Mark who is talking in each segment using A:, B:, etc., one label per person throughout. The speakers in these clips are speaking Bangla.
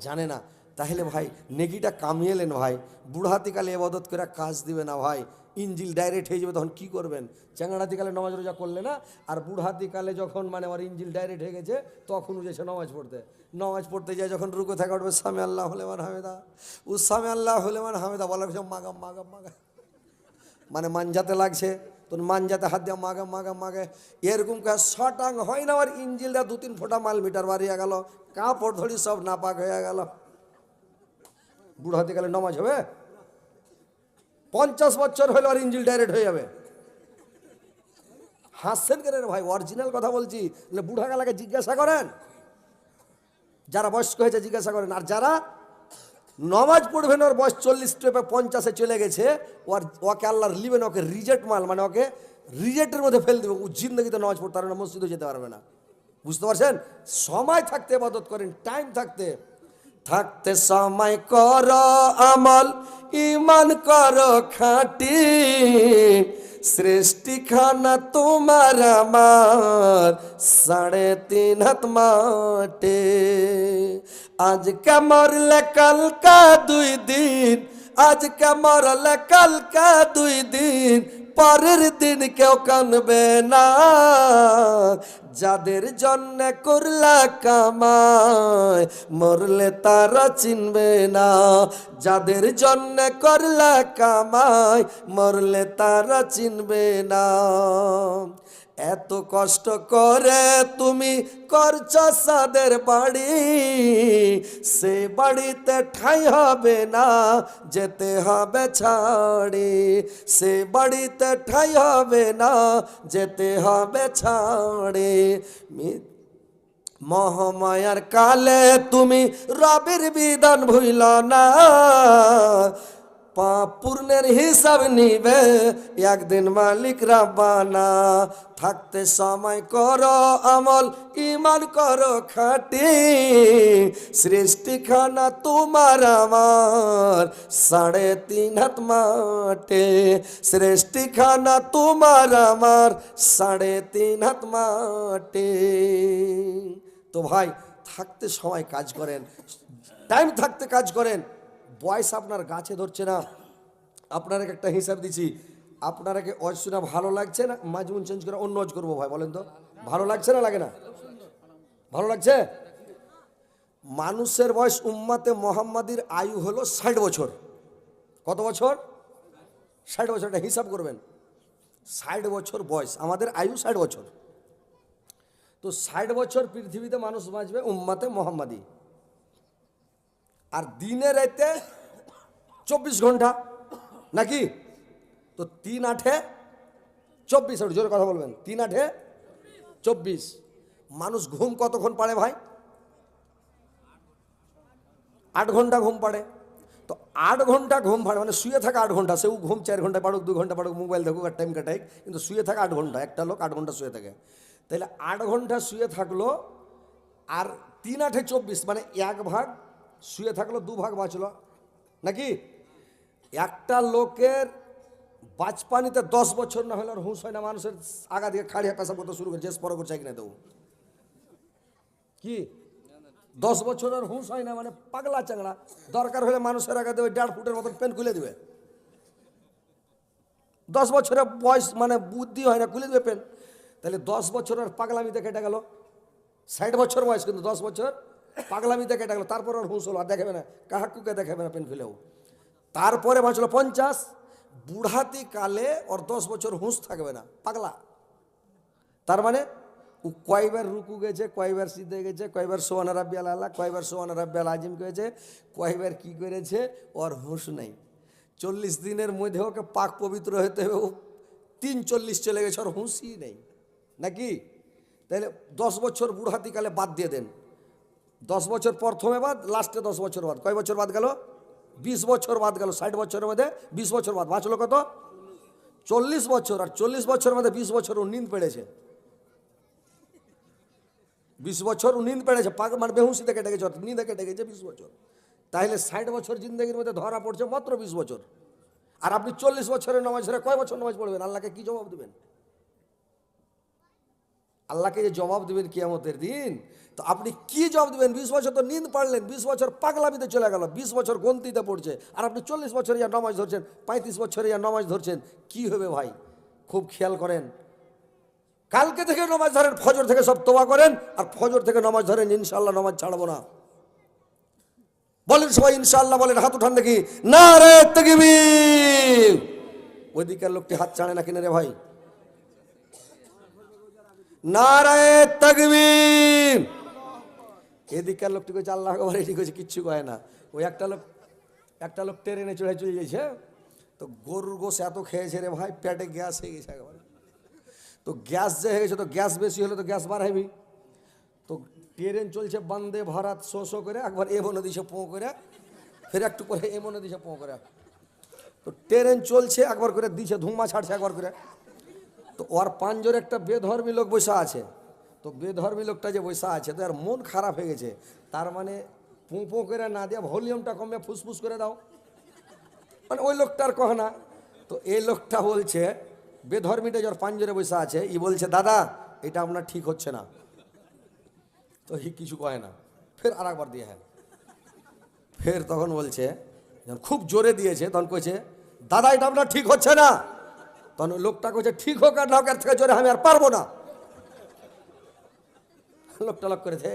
A: জানে না। তাহলে ভাই নেকিটা কামিয়ে এলেন ভাই। বুড়হাতিকালে এবাদত করে কাজ দিবে না ভাই। ইঞ্জিল ডাইরেক্ট হয়ে যাবে তখন কি করবেন? চ্যাংড়াতিকালে নামাজ রোজা করলে না? আর বুড়হাতিকালে যখন মানে আমার ইঞ্জিল ডাইরেক্ট হয়ে গেছে, তখন উঠেছে নামাজ পড়তে। নামাজ পড়তে যায় যখন রুকো থাকা উঠবে, সামে আল্লাহ হলেমান হামেদা। ও সামে আল্লাহ হলেমান হামেদা। বলার মাগাম মাগাম মাগা মানে মানজাতে লাগছে। তোর মানজাতে হাত দিয়ে মাগে মাগে মাগে। এরকম কে শটাং হয় না আর ইঞ্জিলটা দু তিন ফোঁটা মাল মিটার বাড়িয়ে গেল। কাপড় ধরি সব নাপাক হয়ে গেল। বুড়ো হাতে গেলে নমাজ হবে? পঞ্চাশ বছর হলে আর ইঞ্জিল ডাইরেক্ট হয়ে যাবে। হাসছেন কেন ভাই? অরিজিনাল কথা বলছি। বলে বুড়া গেলাকে জিজ্ঞাসা করেন। যারা বয়স্ক হয়েছে জিজ্ঞাসা করেন। আর যারা নমাজ পড়বেন ওর বয়স চল্লিশ ট্রেপে পঞ্চাশে চলে গেছে ওর ওকে আল্লাহর লিবেন ওকে রিজেক্ট মাল মানে ওকে রিজেক্টের মধ্যে ফেল দেবে। ও জিন্দগিতে নমাজ পড়তে পারবে না, মসজিদে যেতে পারবে না। বুঝতে পারছেন? সময় থাকতে ইবাদত করেন টাইম থাকতে। থাকতে সময় কর, আমল ইমান কর খাটি। সৃষ্টিখানা তোমার আমার, সাড়ে তিন হাত মাটে। আজকে মরলে কালকা দুই দিন, আজকে মরলে কালকা দুই দিন পরের দিন কেউ কানবে না। যাদের জন্য করলা কামায়, মরলে তারা চিনবে না। যাদের জন্য করলা কামায়, মরলে তারা চিনবে না। এত কষ্ট করে তুমি করছ সাদের বাড়ি। সে বাড়িতে ঠাই হবে না, যেতে হবে ছাড়ি। সে বাড়িতে ঠাই হবে না, যেতে হবে ছাড়ি। মহামায়ার কালে তুমি রবির বিধান ভুইল না। পাপ পূর্ণের হিসাব নিবে। একদিন মালিক রাবানা থাকতে সময় করো আমল ইমান করো খাটি। সৃষ্টিখানা তোমার আমার, সাড়ে তিন হাত মাঠে সৃষ্টিখানা তোমার আমার, সাড়ে তিন হাত মাঠে তো ভাই, থাকতে সময় কাজ করেন। টাইম থাকতে কাজ করেন। বয়স আপনার গাছে ধরছে না। আপনাকে একটা হিসাব দিচ্ছি, আপনারাকে অজ শোনা ভালো লাগছে না? মাজমুন চেঞ্জ করে অন্য অজ করব ভাই, বলেন তো। ভালো লাগছে না, লাগে না? ভালো লাগছে? মানুষের বয়স উম্মাতে মোহাম্মদীর আয়ু হলো ষাট বছর। কত বছর? ষাট বছর, একটা হিসাব করবেন। ষাট বছর বয়স, আমাদের আয়ু ষাট বছর। তো ষাট বছর পৃথিবীতে মানুষ বাঁচবে উম্মাতে মোহাম্মদী। আর দিনে রাতে চব্বিশ ঘণ্টা, নাকি? তো তিন আঠে চব্বিশ, একটু জোরে কথা বলবেন। তিন আঠে চব্বিশ। মানুষ ঘুম কতক্ষণ পারে ভাই? আট ঘণ্টা ঘুম পাড়ে। তো আট ঘণ্টা ঘুম পাড়ে মানে শুয়ে থাকা আট ঘণ্টা। সেও ঘুম চার ঘণ্টা পাড়ুক, দু ঘণ্টা পাড়ুক, মোবাইল দেখুক, আর টাইম কাটাই। কিন্তু শুয়ে থাকা আট ঘণ্টা, একটা লোক আট ঘণ্টা শুয়ে থাকে। তাহলে আট ঘণ্টা শুয়ে থাকল, আর তিন আঠে চব্বিশ মানে এক ভাগ শুয়ে থাকল, দু ভাগ বাঁচলো। নাকি? একটা লোকের বাজপানিতে দশ বছর না হলে আর হুঁশ হয় না, মানুষের আগা দিয়ে খাড়িয়া পেশা করতে শুরু করে, জেস পরে করছে কিনা দেবো। কি? দশ বছরের হুঁশ হয় না মানে পাগলা চাংড়া দরকার হলে মানুষের আগে দেবে দেড় ফুটের মতন পেন খুলে দেবে। দশ বছরের বয়স মানে বুদ্ধি হয় না, খুলে দেবে পেন। তাহলে দশ বছরের পাগলামিতে কেটে গেল। ষাট বছর বয়স কিন্তু দশ বছর। পাগলামিতে কেটে গেল তারপর ওর হুঁশ হলো, আর দেখাবে না, কাহাকুকে দেখাবে না পেন খুলেও তারপরে বাঁচলো পঞ্চাশ বুড়াতি কালে ওর দশ বছর হুঁশ থাকবে না, পাগলা। তার মানে ও কয়বার রুকু গেছে, কয়বার সিদ্ধে গেছে, কয়বার সোহান রাব্বিয়াল আল্লাহ কয়বার সোহান রাব্বিয়াল আজিম করেছে, কয়বার কি করেছে, ওর হুঁশ নেই। চল্লিশ দিনের মধ্যে ওকে পাক পবিত্র হতে হবে, ও তিন চল্লিশ চলে গেছে, ওর হুঁশই নেই। নাকি? তাহলে দশ বছর বুড়হাতিকালে বাদ দিয়ে দেন। দশ বছর প্রথমে বাদ লাস্টে দশ বছর বাদ। কয় বছর বাদ গেল? বিশ বছর বাদ গেল, ষাট বছরের মধ্যে বিশ বছর বাদ। বাঁচলো কত? চল্লিশ বছর, আর চল্লিশ বছরের মধ্যে বিশ বছর ও নিন্দ পেড়েছে বিশ বছর ও নিন্দ পেড়েছে পাক মানে কেটে গেছে অর্থাৎ নিন্দে গেছে বিশ বছর। তাহলে ষাট বছর জিন্দগির মধ্যে ধরা পড়ছে মাত্র বিশ বছর। আর আপনি চল্লিশ বছরের নামাজ ছেড়ে কয় বছর নামাজ পড়বেন? আল্লাহকে কি জবাব দেবেন? আল্লাহকে যে জবাব দেবেন কিয়ামতের দিন তো আপনি কি জবাব দেবেন? বিশ বছর তো নিন্দ পারলেন, বিশ বছর পাগলামিতে চলে গেল, বিশ বছর গন্তিতে পড়ছে, আর আপনি চল্লিশ বছর ইয়া নমাজ ধরছেন, পঁয়ত্রিশ বছরে ইয়া নমাজ ধরছেন, কি হবে ভাই? খুব খেয়াল করেন। কালকে থেকে নমাজ ধরেন, ফজর থেকে সব তোবা করেন, আর ফজর থেকে নমাজ ধরেন ইনশাল্লাহ নমাজ ছাড়বো না। বলেন সবাই ইনশাল্লাহ বলেন, হাত উঠান দেখি। না রে তকবীর। ওইদিকের লোকটি হাত ছাড়ে না কিনে রে ভাই? নারায় তকবীর। এদিকের লোকটি কইছে আল্লাহ আকবার এটি কইছে কিচ্ছু কয় না। ওই একটা লোক একটা লোক ট্রেনে চড়ে চলে গেছে। তো গরুর গোস এত খেয়েছে রে ভাই, পেটে গ্যাস হয়ে গেছে একেবারে। তো গ্যাস যে হয়ে গেছে, তো গ্যাস বেশি হলে তো গ্যাস বাড়াইবি তো ট্রেন চলছে বান্দে ভারত, শো শো করে, একবার এ মনে দিছে পো করে, ফের একটু করে এ মনে দিছে পো করে। তো ট্রেন চলছে, একবার করে দিছে, ধুমা ছাড়ছে একবার করে। তো ওর পাঞ্জর একটা বেধর্মী লোক বসে আছে। তো বেধর্মী লোকটা যে বসা আছে, তো আর মন খারাপ হয়ে গেছে। তার মানে পো পো করে না দিয়ে ভলিউমটা কমে ফুসফুস করে দাও। মানে ওই লোকটার কহ না। তো এই লোকটা বলছে, বেধর্মীটা যার পাঞ্জরে বসে আছে, ই বলছে, দাদা, এটা আপনার ঠিক হচ্ছে না। তো হি কিছু কয় না। ফের আর একবার দিয়ে হ্যাঁ। ফের তখন বলছে, যখন খুব জোরে দিয়েছে, তখন কইছে, দাদা, এটা আপনার ঠিক হচ্ছে না। তখন লোকটা কইছে, ঠিক হোক আর না হোক, এর থেকে জোরে আমি আর পারব না। লোক করেছে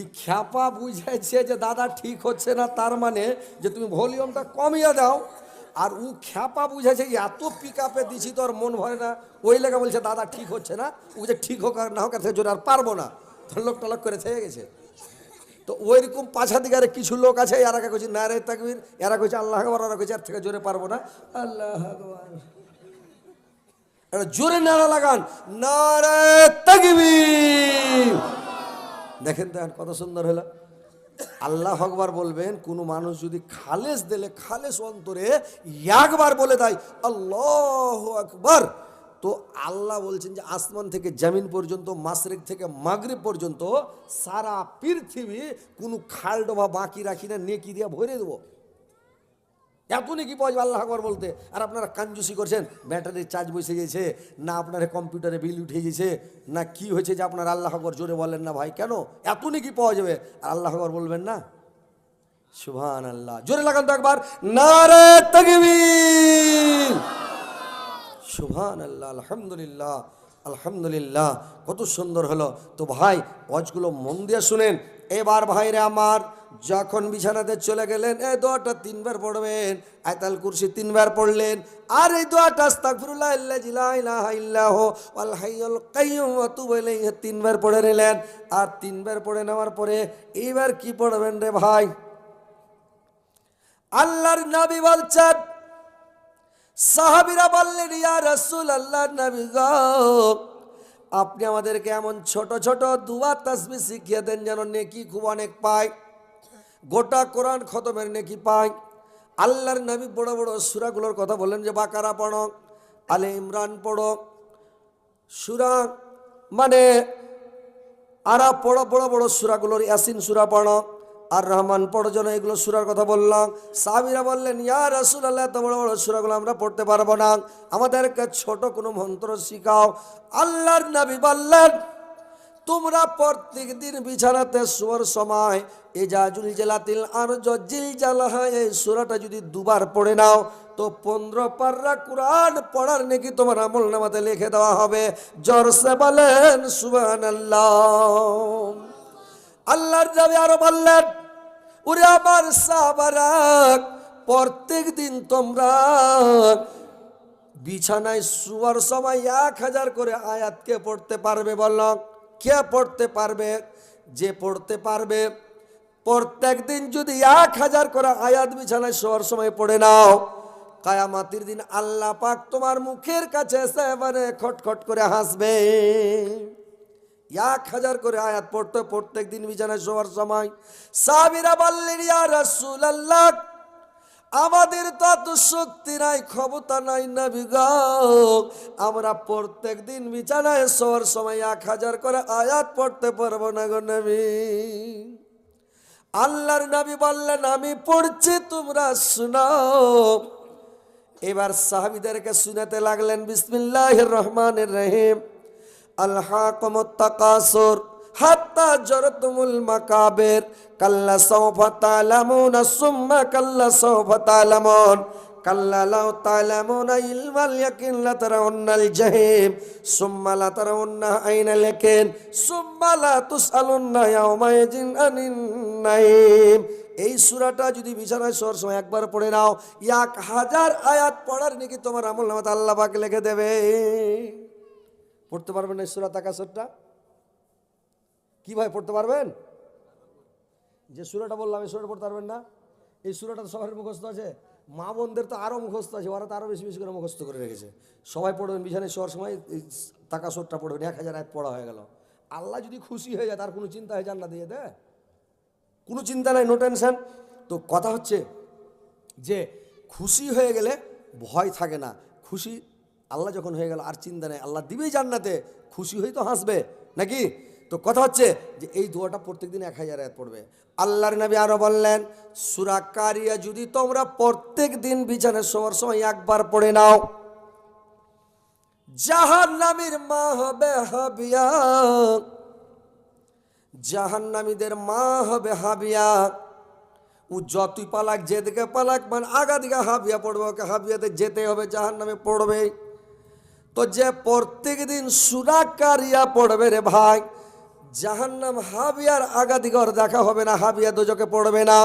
A: ই খ্যাপা বুঝাইছে যে দাদা ঠিক হচ্ছে না, তার মানে যে তুমি ভলিউমটা কমিয়ে দাও। আর ও খ্যাপা বুঝাইছে এত পিক আপে দিছি তোর মন ভরে না। ওই লেগে বলছে, দাদা ঠিক হচ্ছে না। ও যে ঠিক হোক আর না হোক থেকে জোরে আর পারব না। লোক করে থেকে গেছে। তো ওইরকম পাছা দিকে আরে কিছু লোক আছে, এরা কইছে, না রে তাকবীর, এরা কইছে, আল্লাহ কইছে, এর থেকে জোরে পারব না। আল্লাহ আকবার। জোরে নারা লাগান। দেখেন দেখেন কত সুন্দর হলো। আল্লাহ আকবার বলবেন, কোনো মানুষ যদি খালেস দিলে, খালেস অন্তরে একবার বলে দেয়, আল্লাহ আকবার। তো আল্লাহ বলছেন যে, আসমান থেকে জামিন পর্যন্ত, মাসরেক থেকে মাগরিব পর্যন্ত সারা পৃথিবী কোনো খালডোবা বাকি রাখি না, নেকি দিয়ে ভরে দেবো। এত নাকি পাওয়া যাবে আল্লাহ আকবর বলতে? আর আপনারা কাঞ্জুসি করছেন, ব্যাটারির চার্জ বসে গেছে, না আপনার কম্পিউটারে বিল উঠে গেছে, না কি হয়েছে যে আপনার আল্লাহ আকবর জোরে বলেন না ভাই? কেন? এত নাকি পাওয়া যাবে? আর আল্লাহ আকবর বলবেন না? সুভান আল্লাহ জোরে লাগান তো একবার। নারে সুভান আল্লাহ আলহামদুলিল্লাহ আলহামদুলিল্লাহ। কত সুন্দর হলো। তো ভাই, ওয়াজগুলো মন দিয়ে শুনেন। এবার ভাইরে আমার যখন বিছানাতে চলে গেলেন এই দোয়াটা তিনবার পড়বেন, আয়তাল কুরসি তিনবার পড়লেন, আর এই দোয়াটা ইল্লাহু তিনবার পড়ে নিলেন। আর তিনবার পড়ে নেওয়ার পরে, এইবার কি পড়বেন রে ভাই? আল্লাহর নবী বলছেন, সাহাবিরা বললেন, ইয়া রাসূল আল্লাহ নবী আপনি আমাদেরকে এমন ছোট ছোট দুবার তাসবি শিখিয়ে দেন যেন নেকি খুব অনেক পায়। গোটা কোরআন খতমের নেকি পায় আল্লাহর নবী বড় বড় সুরাগুলোর কথা বললেন যে, বাকারা পড়ো, আলে ইমরান পড়ো। সুরা মানে আরা বড় বড় বড় সুরাগুলোর ইয়াসিন সুরা পড়ো। আর রহমান পড়ো যেন এগুলো সুরার কথা বললাম। সাবিরা বললেন, ইয়া রাসুল আল্লাহ এত বড় বড় সুরাগুলো আমরা পড়তে পারব না। আমাদেরকে ছোট কোনো মন্ত্র শিখাও। আল্লাহর নবী বললেন তোমরা প্রত্যেক দিন বিছানাতে শোয়ার সময় এজাজুল জেলাতিল আর জিল জালাহা এই সুরাটা যদি দুবার পড়ে নাও, তো পনেরো পার্রা কোরআন পড়ার নাকি তোমার আমল নামাতে লিখে দেওয়া হবে। জরসে বলেন সুবান আল্লাহ আল্লাহর যাবে আরও বললেন, ওরে আমার সাবারাক প্রত্যেক দিন তোমরা বিছানায় শুয়ার সময় এক হাজার করে আয়াতকে পড়তে পারবে বলল কে পড়তে পারবে, যে পড়তে পারবে প্রত্যেক দিন যদি এক হাজার করে আয়াত বিছানায় শোয়ার সময় পড়ে নাও, কায়ামাতির দিন আল্লাহ পাক তোমার মুখের কাছে এবারে খটখট করে হাসবে। এক হাজার করে আয়াত পড়তে প্রত্যেক দিন বিছানায় শোয়ার সময়, সাবিরা বললেন, ইয়া রাসূলুল্লাহ আমাদের তো এত শক্তি নাই, ক্ষমতা নাই না আমরা প্রত্যেক দিন বিছানায় শোয়ার সময় এক হাজার করে আয়াত পড়তে পারব না গো নবী। আল্লাহর নবী বললেন, আমি পড়ছি, তোমরা শোনাও এবার সাহাবিদেরকে শুনাতে লাগলেন, বিসমিল্লাহির রহমানির রহিম। আলহাকুমুত তাকাসুর হাত্তা জরতুমুল মাকাবির, কাল্লা সাওফা তালামুনা সুম্মা কাল্লা সাওফা তালামুন, কাল্লা লাউ তালামুনা ইলমাল ইয়াকিন লাতারাউন্নাল জাহিম, সুম্মা লাতারাউন্না আইনাল ইয়াকিন সুম্মা লা তুসআলুন্না ইয়াওমাইযিন আনিন নাঈম এই সূরাটা যদি বিছানায় শোয়ার সময় একবার পড়ে নাও, এক হাজার আয়াত পড়ার নাকি তোমার আমল নামাতে আল্লাহ পাক লিখে দেবে। পড়তে পারবেন না সূরা তাকাসুরটা? কি ভাই পড়তে পারবেন? যে সুরাটা বললাম, এই সুরাটা পড়তে পারবেন না? এই সুরাটা তো সবার মুখস্থ আছে। মা বোনদের তো আরও মুখস্থ আছে, ওরা তো আরও বেশি বেশি করে মুখস্থ করে রেখেছে। সবাই পড়বেন, বিছানায় শোয়ার সময় এই টাকা সোরটা পড়বেন, এক হাজার এক পড়া হয়ে গেল। আল্লাহ যদি খুশি হয়ে যায়, তার কোনো চিন্তা হয় জান্নাত দিয়ে দেয় কোনো চিন্তা নাই নো টেনশন তো কথা হচ্ছে যে, খুশি হয়ে গেলে ভয় থাকে না। খুশি আল্লাহ যখন হয়ে গেল, আর চিন্তা নেই। আল্লাহ দিবেই জান্নাতে। খুশি হয়ে তো হাসবে, নাকি? তো কথা হচ্ছে যে এই দোয়াটা প্রত্যেক দিন এক হাজার আয়াত পড়বে। আল্লাহর নবী আরও বললেন সুরাকারিয়া যদি তোমরা প্রত্যেক দিন বিছানায় শোয়ার সময় একবার পড়ে নাও জাহান নামের মা হবে হাবিয়া জাহান্নামীদের মা হবে হাবিয়া ও যতই পালাক, যেদিকে পালাক মানে আগা দিকে হাবিয়া পড়বে, ওকে হাবিয়াতে যেতে হবে, জাহান্নামে পড়বে তো যে প্রত্যেক দিন সুরাকারিয়া পড়বে রে ভাই জাহান্নাম হাবিয়ার আগা দিকে ওর দেখা হবে না, হাবিয়া দুজকে পড়বে না।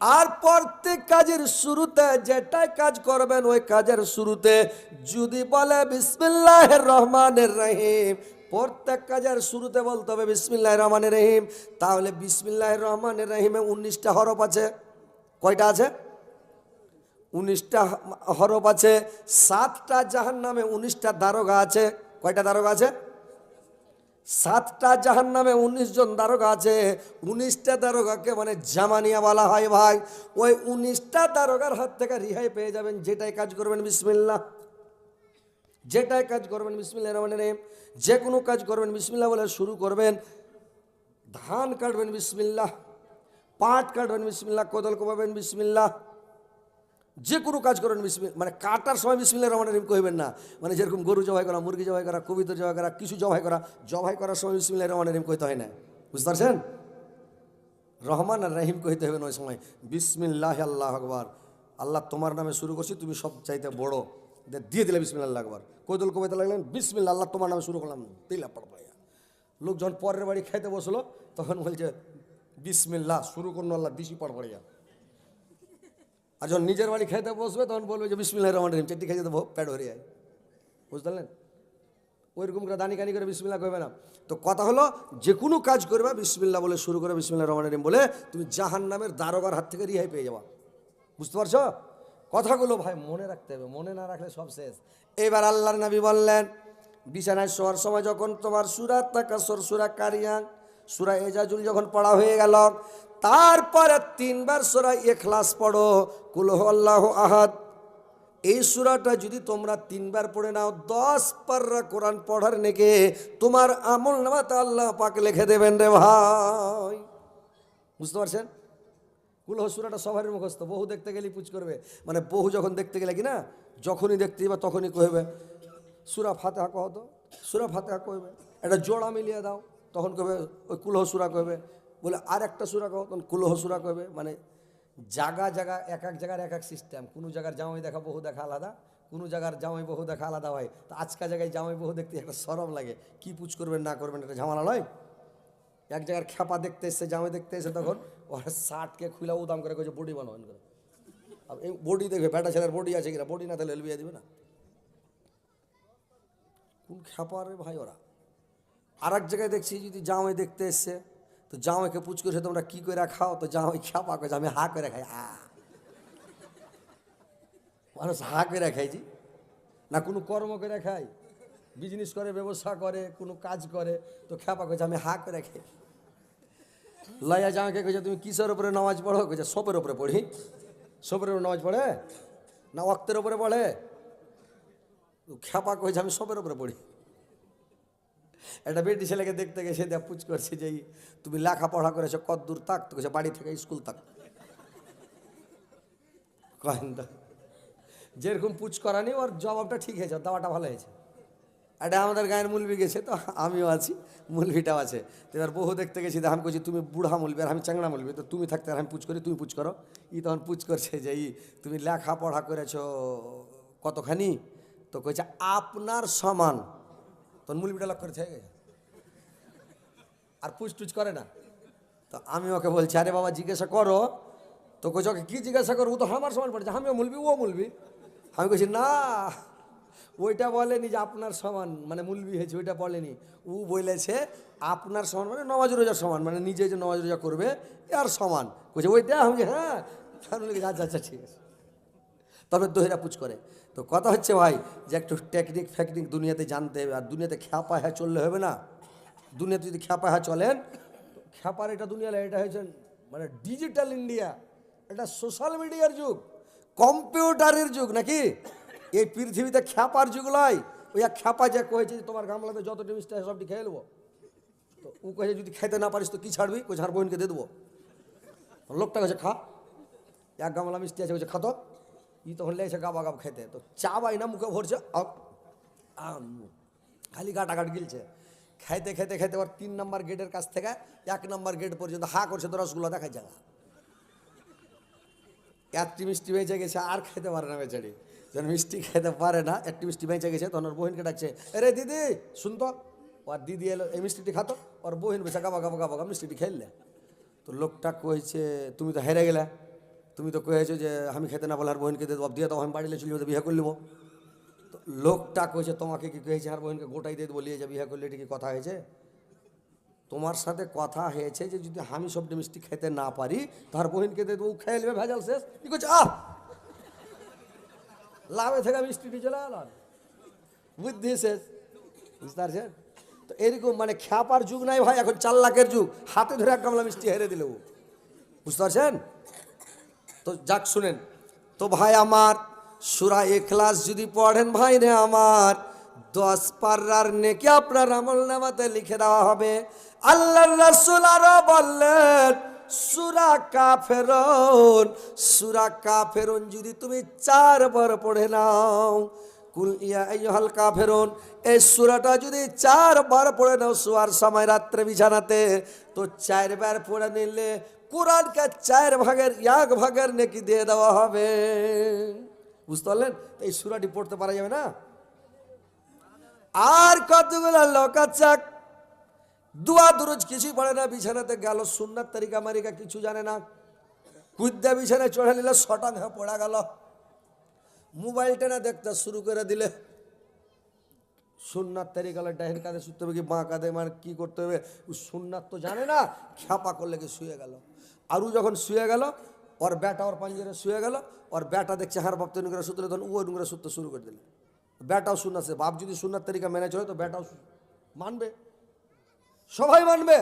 A: আর প্রত্যেক কাজের শুরুতে যেটাই কাজ করবেন, ওই কাজের শুরুতে যদি বলে বিসমিল্লাহ রহমানের রহিম, প্রত্যেক কাজের শুরুতে বলতে হবে বিসমিল্লাহ রহমানের রহিম, তাহলে বিসমিল্লাহ রহমানের রহিমে উনিশটা হরফ আছে। কয়টা আছে? উনিশটা হরফ আছে। সাতটা জাহান নামে উনিশটা দারোগা আছে। কয়টা দারোগা আছে? সাতটা জাহান নামে উনিশ জন দারোগা আছে। উনিশটা দারোগাকে মানে জামানিয়া বলা হয় ভাই। ওই উনিশটা দারোগার হাত থেকে রিহাই পেয়ে যাবেন, যেটাই কাজ করবেন, বিসমিল্লাহ। যেটাই কাজ করবেন, বিসমিল্লাহ রহমান রহিম যে কোনো কাজ করবেন, বিসমিল্লাহ বলে শুরু করবেন। ধান কাটবেন, বিসমিল্লাহ। পাট কাটবেন, বিসমিল্লাহ। কোদল কোপাবেন, বিসমিল্লাহ। যে কোনো কাজ করেন বিসমিল মানে কাটার সময় বিসমিল্লা রহমান রহিম কইবেন না। মানে যেরকম গরু জবাই করা, মুরগি জবাই করা, কবিতা জবাই করা, কিছু জবাই করা, জবাই করার সময় বিসমিল্লা রহমান রহিম কইতে হয় না। বুঝতে পারছেন? রহমান আর রহিম কহিতে হবে ওই সময়, বিসমিল্লাহ আল্লাহ আকবার, আল্লাহ তোমার নামে শুরু করছি, তুমি সব চাইতে বড়। দিয়ে দিলে বিসমিল্লাহ আল্লাহ আকবার কৈদুল কবিতা লাগলেন বিসমিল্লা আল্লাহ তোমার নামে শুরু করলাম। দিলা পড় পড়িয়া লোক যখন পরের বাড়ি খাইতে বসল, তখন বলছে, বিসমিল্লাহ, শুরু করল আল্লাহ দিশি পড় পড়িয়া আর যখন নিজের বাড়ি খেতে বসবে, তখন বলবে যে বিসমিল্লাহ রহমান রহিম, চারটি খেয়ে প্যাড হয়ে যায়। বুঝতে পারলেন? ওইরকম করে দানি কানি করে বিসমিল্লা করবে না। তো কথা হলো, যে কোনো কাজ করবে বিসমিল্লা বলে শুরু করে বিসমিল্লা রহমান রহিম বলে তুমি জাহান নামের দারোগার হাত থেকে রিহাই পেয়ে যাবা। বুঝতে পারছ? কথাগুলো ভাই মনে রাখতে হবে, মনে না রাখলে সব শেষ। এবার আল্লাহর নবী বললেন, বিছানায় শোয়ার সময় যখন তোমার সুরাত তাকাসর, সুরা কারিয়াং সুরা এজাজুল যখন পড়া হয়ে গেল তারপরে তিনবার সুরা এখলাস পড়ো কুলহ আল্লাহ আহাদ। এই সুরাটা যদি তোমরা তিনবার পড়ে নাও, দশ পাররা কোরআন পড়ার নেকে তোমার আমল নামাতে আল্লাহ পাক লিখে দেবেন রে ভাই। বুঝতে পারছেন? কুলহ সুরাটা সবারই মুখস্থ, বহু দেখতে গেলে পুজ করবে। মানে বহু যখন দেখতে গেলে কি না, যখনই দেখতে যাবে তখনই কহবে সুরা ফাতেহা কহ তো, সুরা ফাতেহা কহবে একটা জোড়া মিলিয়ে দাও, তখন কবে ওই কুলহ সুরা কহবে বলে আর একটা সুরা কহ তখন কুলহ সুরা কবে মানে জাগা জাগা, এক এক জায়গার এক এক সিস্টেম কোনো জায়গার জামাই দেখা বহু দেখা আলাদা, কোনো জায়গার জামাই বহু দেখা আলাদা হয়। তো আজকা জায়গায় জামাই বহু দেখতে একটা সরম লাগে। কি পুচ করবেন, না করবেন, এটা ঝামেলা নয়। এক জায়গার খেপা দেখতে এসছে, জামাই দেখতে এসে তখন, ওর শার্টকে খুলে উদাম করে কইছে, বডি বানাবেন করে আর এই বডি দেখবে, বেটা ছেলের বডি আছে কিনা, বডি না তাহলে এলবিয়া দিবে না। কোন খেপা রে ভাই ওরা। আর এক জায়গায় দেখছি, যদি জামাই দেখতে এসছে তো জামাইকে পুচ করে তোমরা কি করে খাও? তো জামাই খেপা করে আমি হা করে খাই। হা মানুষ হা করে খাইছি না কোনো কর্ম করে খাই বিজনেস করে, ব্যবসা করে, কোনো কাজ করে, তো খেপা কইছে, আমি হা করে খাই। লয়া জামাকে কইছে, তুমি কিসের উপরে নামাজ পড়ো? কইছে সপের উপরে পড়ি। সপের উপরে নামাজ পড়ে? না অক্তের উপরে পড়ে? খেপা কইছে, আমি সপের উপরে পড়ি। একটা বেটি ছেলেকে দেখতে গেছে দেখ পুচ করছে যে তুমি লেখাপড়া করেছ, কত দূর তাক তো বাড়ি থেকে স্কুল তাক কহেন যেরকম পুচ করানি ওর জবাবটা ঠিক হয়েছে দাওয়াটা ভালো হয়েছে। এটা আমাদের গায়ের মুলবি গেছে তো, আমিও আছি, মুলবিটাও আছে। তো এবার বহু দেখতে গেছি আমি তুমি বুড়া মুলবি আর আমি চাংড়া মুলবি, তো তুমি থাকতে আর আমি পুচ করি, তুমি পুচ করো। ই তখন পুচ করছে যে ই তুমি লেখাপড়া করেছ কতখানি? তো কইছে, আপনার সমান। তখন মুলবিটা লক্ষ্য করে গেছে। আর পুচ টুচ করে না। তো আমি ওকে বলছি, আরে বাবা, জিজ্ঞাসা করো। তো কইছে ওকে কি জিজ্ঞাসা করব তো আমার সমান পড়েছে। আমিও মুলবি, ও মুলবি। আমি কইছি না, ওইটা বলেনি যে আপনার সমান মানে মুলবি হয়েছে, ওইটা বলেনি। ও বলেছে, আপনার সমান মানে নমাজ রোজার সমান মানে নিজে যে নমাজ রোজা করবে আর সমান। কইছে ওইটা? আমি হ্যাঁ। আচ্ছা আচ্ছা ঠিক আছে। তবে দোহেরা পুচ করে। তো কথা হচ্ছে ভাই যে একটু টেকনিক ফেকনিক দুনিয়াতে জানতে হবে, আর দুনিয়াতে খ্যাপা হ্যাঁ চললে হবে না। দুনিয়াতে যদি খ্যাপা হ্যাঁ চলেন খ্যাপার এটা দুনিয়া এটা হয়েছে মানে ডিজিটাল ইন্ডিয়া এটা সোশ্যাল মিডিয়ার যুগ, কম্পিউটারের যুগ নাকি? এই পৃথিবীতে খ্যাপার যুগ নয় ওই এক খ্যাপা যে কয়েছে যে তোমার গামলাতে যত আছে সবটি খেয়ে নেব। তো ও কয়েছে যদি খেতে না পারিস তো কি ছাড়বি? কই ঝাড় বোনকে দিয়ে দেবো। লোকটা কাছে খা, এক গামলা মিষ্টি আছে বলছে খাতো ই তখন লেগেছে গাবা গাব খেতে তো চা বাই না মুখে ভরছে খালি গাটাগাট গিলছে খাইতে খেতে খেতে ওর তিন নম্বর গেটের কাছ থেকে এক নম্বর গেট পর্যন্ত হা করছে তো রসগুলো দেখায় জায়গা একটি মিষ্টি বেঁচে গেছে আর খেতে পারে না বেচারি যখন মিষ্টি খেতে পারে না একটি মিষ্টি বেঁচে গেছে তখন ওর বোহিনকে ডাকছে এরে দিদি শুনতো ওর দিদি এলো এই মিষ্টিটি খাতো ওর বহিন গাবা গাবা গাবা গাবা মিষ্টিটি খেললে তো লোকটা কইছে তুমি তো হেরে গেলে তুমি তো কয়েছো যে আমি খেতে না বলে আর বোহিনকে দিয়ে দেবো। দিয়ে তো আমি বাড়িলে চলে যাব বিয়ে করে তো লোকটা কয়েছে, তোমাকে কি কয়েছে? আর বোহিনকে গোটাই দিয়ে দেবো। যে, বিয়ে করলে এটা কি কথা হয়েছে? তোমার সাথে কথা হয়েছে যে যদি আমি সবটা মিষ্টি খেতে না পারি, তার বোহিনকে দিয়ে দেবো। খেয়ে নেবে, ভেজাল শেষ। কি করছে আহ! লাভে থেকে মিষ্টিটি চলে গেল বুদ্ধি শেষ। বুঝতে পারছেন? তো এরকম মানে খ্যাপার যুগ নাই ভাই, এখন চার লাখের যুগ। হাতে ধরে এক গামলা মিষ্টি হেরে দিল বুঝতে পারছেন? তো যাক, শুনেন। তো ভাই আমার, সুরা এখলাস যদি পড়েন ভাই রে আমার, দশ পার্রার নেকি আপনার আমল নামাতে লিখে দেওয়া হবে। আল্লাহ রাসূল আরও বললেন, সুরা কাফেরন সুরা কাফেরন যদি তুমি চারবার পড়ে নাও, কুল ইয়া আইয়ুহাল কাফেরুন, এই সূরাটা যদি চারবার পড়ে নাও শোয়ার সময় রাত্রে বিছানাতে, তো চারবার পড়ে নিলে কোরআনকে চার ভাগের এক ভাগের নেকি দিয়ে দেওয়া হবে। বুঝতে পারলেন? তো এই সূরাটি পড়তে পারা যাবে না? আর কতগুলো লোক আছে? দুয়া দুরুজ কিছুই পড়ে না, বিছানাতে গেল সুন্নার তারিকা মারিকা কিছু জানে না। কুদ্দা বিছানায় চড়ে নিলে শটাং হয়ে পড়া গেল। মোবাইলটা না দেখতে শুরু করে দিলে। সুন্নার তারিকালে ডাইন কাঁধে শুতে হবে কি বাঁ কাঁধে? মানে কী করতে হবে? ও সুন্নাত তো জানে না, খ্যাপা করলে কি শুয়ে গেল? আরও যখন শুয়ে গেল, ওর ব্যাটা ওর পাঞ্জারে শুয়ে গেল, ওর ব্যাটা দেখছে হার বাপ তৈরি করে সুতলে তখন ও নুকরে সুততে শুরু করে দিলে। ব্যাটাও শুনছে বাপ যদি সুন্নার তারিকা মেনে চলে তো ব্যাটাও মানবে। সবাই মানবে।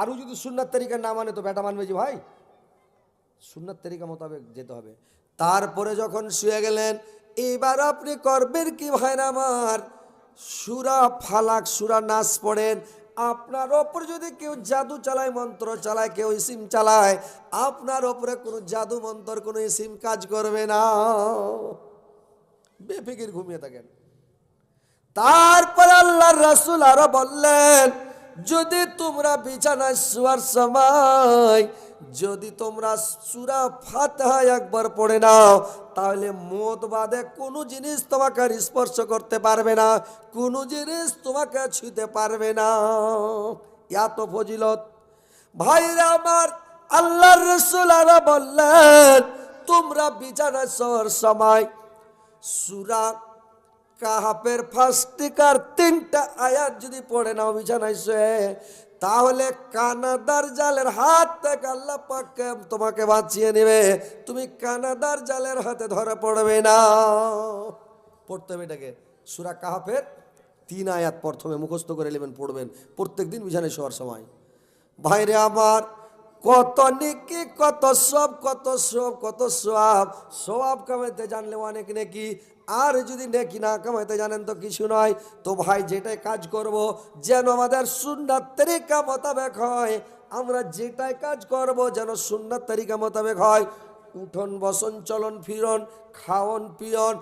A: আরও যদি সুন্নার তারিকা না মানে তো ব্যাটা মানবে যে ভাই সুন্নার তরিকা মোতাবেক যেতে হবে। তারপরে যখন শুয়ে গেলেন, এবার আপনি করবেন কি ভাই আমার? সুরা ফালাক, সুরা নাচ পড়েন আপনার ওপর যদি কেউ জাদু চালায়, মন্ত্র চালায়, কেউ ইসিম চালায়, আপনার ওপরে কোনো জাদু, মন্ত্র, কোনো ইসিম কাজ করবে না। বেফিকির ঘুমিয়ে থাকেন। তারপর আল্লাহর রাসুল আরও বললেন, যদি তোমরা বিছানায় শোয়ার সময় যদি তোমরা সুরা ফাতিহা একবার পড়ে নাও, তাহলে মত বাদে কোনো জিনিস তোমাকে স্পর্শ করতে পারবে না, কোনো জিনিস তোমাকে ছুঁতে পারবে না। এত ফজিলত। ভাইরা আমার, আল্লাহর রসুল আরও বললেন, তোমরা বিছানায় শোয়ার সময় সুরা কাহাপের ফাস্টিকার তিনটা আয়াত যদি পড়ে নাও বিছানায় তাহলে কানাদার জালের হাত থেকে আল্লাহ পাককে তোমাকে বাঁচিয়ে নেবে। তুমি কানাদার জালের হাতে ধরে পড়বে না। পড়তে হবে এটাকে। সুরা কাহাফের তিন আয়াত প্রথমে মুখস্থ করে নেবেন, পড়বেন। প্রত্যেক দিন বিছানায় শোয়ার সময়। ভাইরে আমার কত নেকি, কত সব কত সব কত সব সব কামাইতে জানলে অনেক নেকি। আর যদি নেকি না কামাইতে জানেন তো কিছু নয়। তো ভাই, যেটাই কাজ করব, যেন আমাদের সুন্দর তরিকা মোতাবেক হয়। আমরা যেটাই কাজ করব, যেন সুন্নার তরিকা মোতাবেক হয়। উঠন, বসন, চলন, ফিরন খাওয়ন পিয়ন,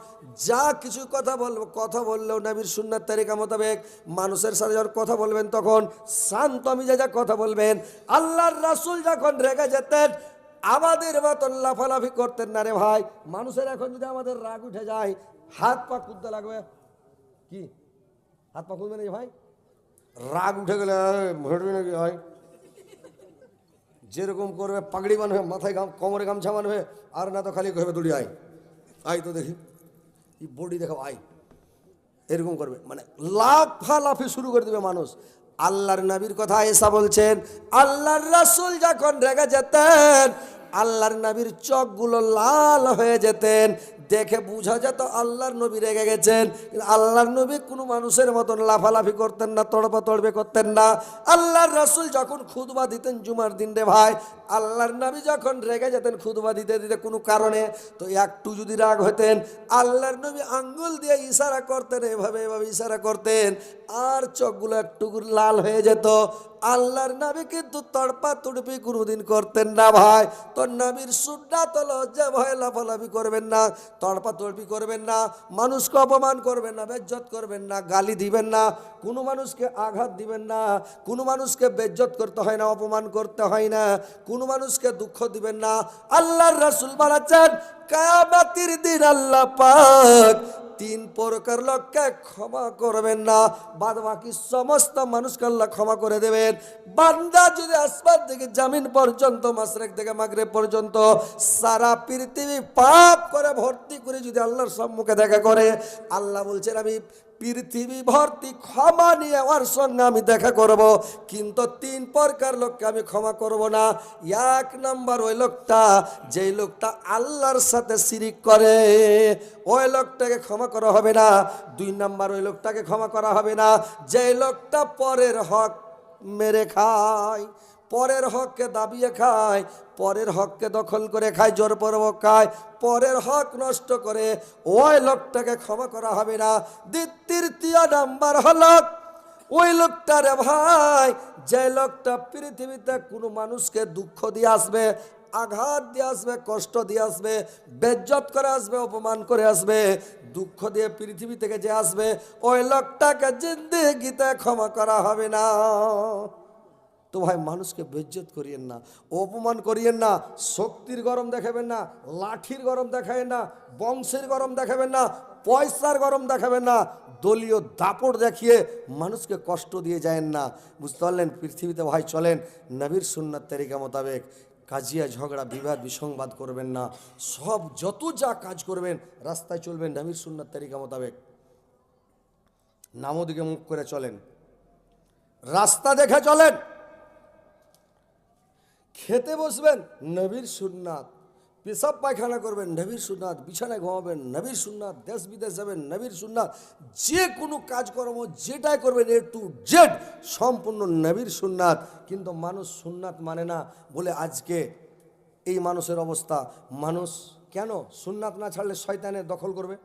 A: যা কিছু কথা বলব, কথা বললেও নবীর সুন্নার তারিকা মোতাবেক মানুষের সাথে যখন কথা বলবেন তখন শান্ত মিজাজা কথা বলবেন, আল্লাহর রাসূল যখন রেগে যেতেন, আমাদের মতন লাফালাফি করতেন না রে ভাই। মানুষের এখন যদি আমাদের রাগ উঠে যায়, হাত পা কুদতে লাগবে। কি? হাত পা খুলবে নাকি ভাই? রাগ উঠে গেলে ভাই? যেরকম করবে, পাগড়ি বানবে, মাথায় গাম, কোমরে গামছা মানবে আর না তো খালি কবে দৌড়ি আয় আয় তো দেখি, এই বডি দেখো আয় এরকম করবে মানে লাফা লাফালাফি শুরু করে দেবে মানুষ। আল্লাহর নবীর কথা এসা বলছেন, আল্লাহর রাসুল যখন রেগে যেতেন, আল্লাহর নবীর চোখগুলো লাল হয়ে যেতেন দেখে বোঝা যেত আল্লাহর নবী রেগে গেছেন। আল্লাহর নবী কোনো মানুষের মতন লাফালাফি করতেন না, তড়পা তড়বে করতেন না। আল্লাহর রাসূল যখন খুদবা দিতেন জুমার দিন রে ভাই, আল্লাহর নবী যখন রেগে যেতেন খুদবা দিতে দিতে কোনো কারণে, তো একটু যদি রাগ হতেন, আল্লাহর নবী আঙ্গুল দিয়ে ইশারা করতেন, এভাবে এভাবে ইশারা করতেন, আর চোখগুলো একটু লাল হয়ে যেত। আল্লাহর নবী কিন্তু তড়পা তুড়পি কোনোদিন করতেন না ভাই। তোর নবীর সুন্না তো লজ্জা ভয় লাফালাফি করবেন না তড়পা তড়পি করবেন না, মানুষকে অপমান করবেন না, বেজ্জত করবেন না, গালি দিবেন না, কোনো মানুষকে আঘাত দিবেন না, কোনো মানুষকে বেজ্জত করতে হয় না, অপমান করতে হয় না, কোনো মানুষকে দুঃখ দিবেন না। আল্লাহর রাসুল বলেছেন কায়ামাতির দিন আল্লাহ পাক তিন প্রকার লোককে ক্ষমা করবেন না বাদ বাকি সমস্ত মানুষকে আল্লাহ ক্ষমা করে দেবেন। বান্দা যদি আসমান থেকে জামিন পর্যন্ত মাসরেক থেকে মাগরে পর্যন্ত সারা পৃথিবী পাপ করে, ভর্তি করে যদি আল্লাহর সম্মুখে দেখা করে, আল্লাহ বলছেন, আমি পৃথিবী ভর্তি ক্ষমা নিয়ে আমার সঙ্গে আমি দেখা করব, কিন্তু তিন প্রকার লোককে আমি ক্ষমা করব না। এক নম্বর ওই লোকটা, যেই লোকটা আল্লাহর সাথে শিরিক করে, ওই লোকটাকে ক্ষমা করা হবে না। দুই নম্বর ওই লোকটাকে ক্ষমা করা হবে না। যেই লোকটা পরের হক মেরে খায় পরের হককে দাবিয়ে খায়, পরের হককে দখল করে খায়, জোর জোরপূর্বক খায়, পরের হক নষ্ট করে ওই লোকটাকে ক্ষমা করা হবে না। তৃতীয় নাম্বার হলো, ওই লোকটা রে ভাই, যে লোকটা পৃথিবীতে কোনো মানুষকে দুঃখ দিয়ে আসবে, আঘাত দিয়ে আসবে, কষ্ট দিয়ে আসবে, বেজ্জত করে আসবে, অপমান করে আসবে, দুঃখ দিয়ে পৃথিবী থেকে যে আসবে, ওই লোকটাকে জিন্দিগিতে ক্ষমা করা হবে না। তো ভাই মানুষকে বেজ্জত করিয়েন না, অপমান করিয়েন না, শক্তির গরম দেখাবেন না, লাঠির গরম দেখাবেন না, বংশের গরম দেখাবেন না, পয়সার গরম দেখাবেন না, দলীয় দাপট দেখিয়ে মানুষকে কষ্ট দিয়ে যায়েন না। বুঝতে পারলেন? পৃথিবীতে ভাই চলেন, নবীর সুন্নার তারিকা মোতাবেক কাজিয়া, ঝগড়া, বিবাদ, বিসংবাদ করবেন না। সব যত যা কাজ করবেন, রাস্তায় চলবেন নবীর সুন্নার তারিকা মোতাবেক। নামদিকে মুখ করে চলেন। রাস্তা দেখে চলেন। খেতে বসবেন, নবীর সুন্নাত। পেশাব পায়খানা করবেন, নবীর সুন্নাত। বিছানায় ঘুমাবেন, নবীর সুন্নাত। দেশ বিদেশ যাবেন, নবীর সুন্নাত। যে কোনো কাজকর্ম যেটাই করবেন, এ টু জেড সম্পূর্ণ নবীর সুন্নাত। কিন্তু মানুষ সুন্নাত মানে না বলে আজকে এই মানুষের অবস্থা। মানুষ কেন সুন্নাত না ছাড়লে শয়তানের দখল করবে?